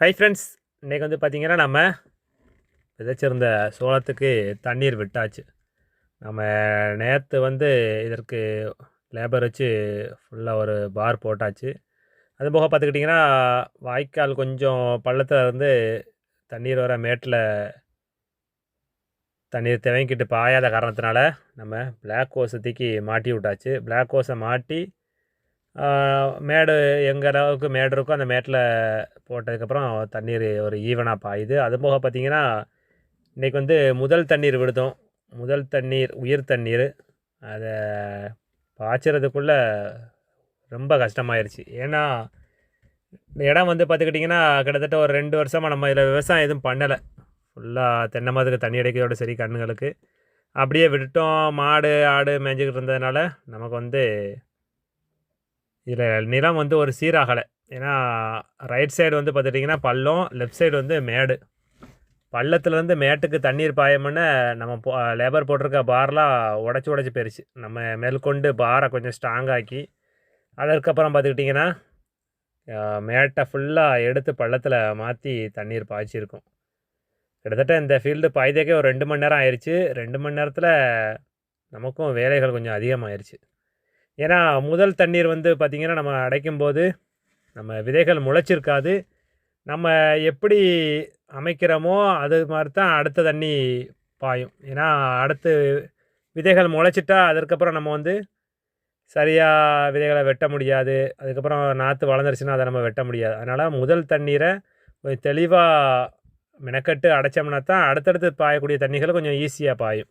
Hi friends இன்றைக்கி வந்து பார்த்திங்கன்னா நம்ம விதைச்சிருந்த சோளத்துக்கு தண்ணீர் விட்டாச்சு. நம்ம நேற்று வந்து இதற்கு லேபர் வச்சு ஃபுல்லாக ஒரு பார் போட்டாச்சு. அது போக பார்த்துக்கிட்டிங்கன்னா வாய்க்கால் கொஞ்சம் பள்ளத்தில் இருந்து தண்ணீர் வர மேட்டில் தண்ணீர் தேவைக்கிட்டு பாயாத காரணத்தினால நம்ம பிளாக் ஹோஸை தூக்கி மாட்டி விட்டாச்சு. பிளாக் ஹோஸை மாட்டி மேடு எங்கள் அளவுக்கு மேடு இருக்கோ அந்த மேட்டில் போட்டதுக்கப்புறம் தண்ணீர் ஒரு ஈவனாக பாயுது. அது போக பார்த்திங்கன்னா இன்றைக்கி வந்து முதல் தண்ணீர் விடுதோம். முதல் தண்ணீர் உயிர் தண்ணீர். அதை பாய்ச்சறதுக்குள்ளே ரொம்ப கஷ்டமாயிருச்சு. ஏன்னா இடம் வந்து பார்த்துக்கிட்டிங்கன்னா கிட்டத்தட்ட ஒரு ரெண்டு வருஷமாக நம்ம இதில் விவசாயம் எதுவும் பண்ணலை. ஃபுல்லாக தென்னை மரத்துக்கு தண்ணி அடைக்கிறதோட சரி கண்ணுங்களுக்கு. அப்படியே விட்டுட்டோம். மாடு ஆடு மேய்ஞ்சிக்கிட்டு இருந்ததுனால நமக்கு வந்து இதில் நிலம் வந்து ஒரு சீராகலை. ஏன்னா ரைட் சைடு வந்து பார்த்துட்டிங்கன்னா பள்ளம் லெஃப்ட் சைடு வந்து மேடு. பள்ளத்துலேருந்து மேட்டுக்கு தண்ணீர் பாயமுன்னு நம்ம போ லேபர் போட்டிருக்க பார்லாம் உடச்சி உடச்சி போயிருச்சு. நம்ம மேற்கொண்டு பாரை கொஞ்சம் ஸ்ட்ராங்காக்கி அதற்கப்புறம் பார்த்துக்கிட்டிங்கன்னா மேட்டை ஃபுல்லாக எடுத்து பள்ளத்தில் மாற்றி தண்ணீர் பாய்ச்சிருக்கும். கிட்டத்தட்ட இந்த ஃபீல்டு பாய்தேக்கே ஒரு ரெண்டு மணி நேரம் ஆயிடுச்சு ரெண்டு மணி நேரத்தில் நமக்கும் வேலைகள் கொஞ்சம் அதிகமாகிருச்சு ஏன்னா முதல் தண்ணீர் வந்து பார்த்திங்கன்னா நம்ம அடைக்கும்போது நம்ம விதைகள் முளைச்சிருக்காது. நம்ம எப்படி அமைக்கிறோமோ அது மாதிரி தான் அடுத்த தண்ணி பாயும். ஏன்னா அடுத்து விதைகள் முளைச்சிட்டா அதற்கப்புறம் நம்ம வந்து சரியாக விதைகளை வெட்ட முடியாது. அதுக்கப்புறம் நாற்று வளர்ந்துருச்சுன்னா அதை நம்ம வெட்ட முடியாது. அதனால் முதல் தண்ணீரை கொஞ்சம் தெளிவாக மெனக்கட்டு அடைச்சோம்னா தான் அடுத்தடுத்து பாயக்கூடிய தண்ணிகளை கொஞ்சம் ஈஸியாக பாயும்.